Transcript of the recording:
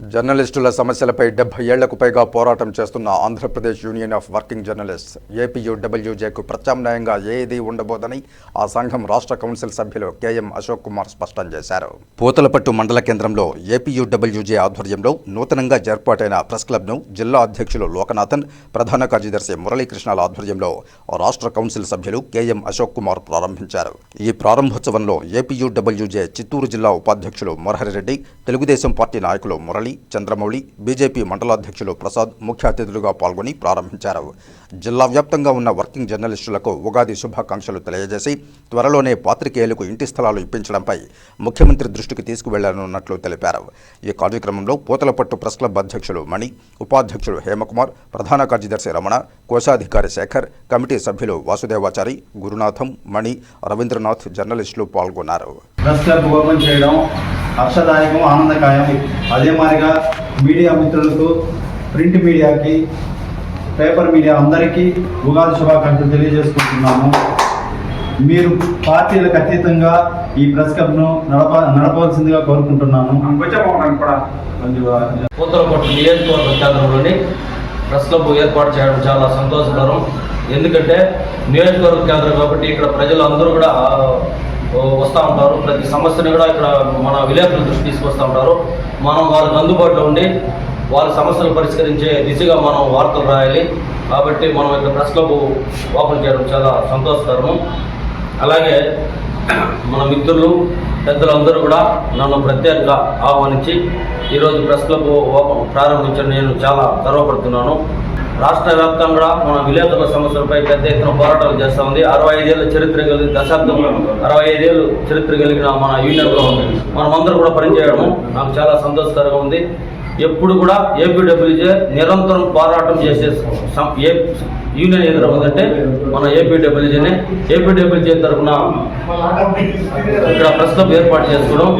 జర్నలిస్టుల సమస్యలపై డెబ్బై ఏళ్ళకు పైగా పోరాటం చేస్తున్న Andhra Pradesh union of working journalist ఏపీయూడబ్ల్యూజేకు ప్రత్యామ్నాయంగా ఏది ఉండబోదని ఆ సంఘం రాష్ట్ర కౌన్సిల్ సభ్యులు కెఎం అశోక్ కుమార్ స్పష్టం చేశారు. పూతలపట్టు మండల కేంద్రంలో ఏపీయూడబ్ల్యూజే ఆధ్వర్యంలో నూతనంగా ఏర్పాటైన ప్రెస్ క్లబ్ను జిల్లా అధ్యక్షులు లోకనాథన్ ప్రధాన కార్యదర్శి మురళీకృష్ణాల ఆధ్వర్యంలో రాష్ట్ర కౌన్సిల్ సభ్యులు కెఎం అశోక్ కుమార్ ప్రారంభించారు. ఈ ప్రారంభోత్సవంలో ఏపీయూడబ్ల్యూజే చిత్తూరు జిల్లా ఉపాధ్యక్షులు మురహరిరెడ్డి తెలుగుదేశం పార్టీ నాయకులు మురళి చంద్రమౌళి బీజేపీ మండలాధ్యక్షులు ప్రసాద్ ముఖ్య అతిథులుగా పాల్గొని ప్రారంభించారు. జిల్లా వ్యాప్తంగా ఉన్న వర్కింగ్ జర్నలిస్టులకు ఉగాది శుభాకాంక్షలు తెలియజేసి త్వరలోనే పాత్రికేయులకు ఇంటి స్థలాలు ఇప్పించడంపై ముఖ్యమంత్రి దృష్టికి తీసుకువెళ్ళనున్నట్లు తెలిపారు. ఈ కార్యక్రమంలో పూతలపట్టు ప్రెస్ క్లబ్ అధ్యక్షులు మణి ఉపాధ్యక్షులు హేమకుమార్ ప్రధాన కార్యదర్శి రమణ కోశాధికారి శేఖర్ కమిటీ సభ్యులు వాసుదేవాచారి గురునాథం మణి రవీంద్రనాథ్ జర్నలిస్టులు పాల్గొన్నారు. ప్రెస్ క్లబ్ ఓపెన్ చేయడం హర్షదాయకం ఆనందకాయం. అదే మాదిరిగా మీడియా మిత్రులకు ప్రింట్ మీడియాకి పేపర్ మీడియా అందరికీ ఉగాది శుభాకాంక్షలు తెలియజేసుకుంటున్నాము. మీరు పార్టీలకు అతీతంగా ఈ ప్రెస్ క్లబ్ను నడప నడపవలసిందిగా కోరుకుంటున్నాను పూతలపట్టు నియోజకవర్గ కేంద్రంలోని ప్రెస్ క్లబ్ ఏర్పాటు చేయడం చాలా సంతోషకరం. ఎందుకంటే నియోజకవర్గ కేంద్రం కాబట్టి ఇక్కడ ప్రజలు అందరూ కూడా వస్తూ ఉంటారు. ప్రతి సమస్యని కూడా ఇక్కడ మన విలేకరుల దృష్టి తీసుకొస్తూ ఉంటారు. మనం వాళ్ళకి అందుబాటులో ఉండి వాళ్ళ సమస్యలు పరిష్కరించే దిశగా మనం వార్తలు రాయాలి. కాబట్టి మనం ఇక్కడ ప్రెస్ క్లబ్ ఓపెన్ చేయడం చాలా సంతోషకరము. అలాగే మన మిత్రులు పెద్దలందరూ కూడా నన్ను ప్రత్యేకంగా ఆహ్వానించి ఈరోజు ప్రెస్ క్లబ్ ఓపెన్ ప్రారంభించడం నేను చాలా గర్వపడుతున్నాను. రాష్ట్ర వ్యాప్తంగా మన విలేకరుల సమస్యలపై పెద్ద ఎత్తున పోరాటాలు చేస్తూ ఉంది. అరవై ఐదేళ్ళ చరిత్ర కలిగిన దశాబ్దం అరవై ఐదేళ్ళు చరిత్ర కలిగిన మన యూనియన్లో మనమందరూ కూడా పనిచేయడము నాకు చాలా సంతోషకరంగా ఉంది. ఎప్పుడు కూడా ఏపీడబ్ల్యూజే నిరంతరం పోరాటం చేసే సం- ఏ యూనియన్ ఏదో ఉందంటే మన ఏపీడబ్ల్యూజేనే. ఏపీడబ్ల్యూజే తరఫున ఇక్కడ ప్రస్తుతం ఏర్పాటు చేసుకోవడం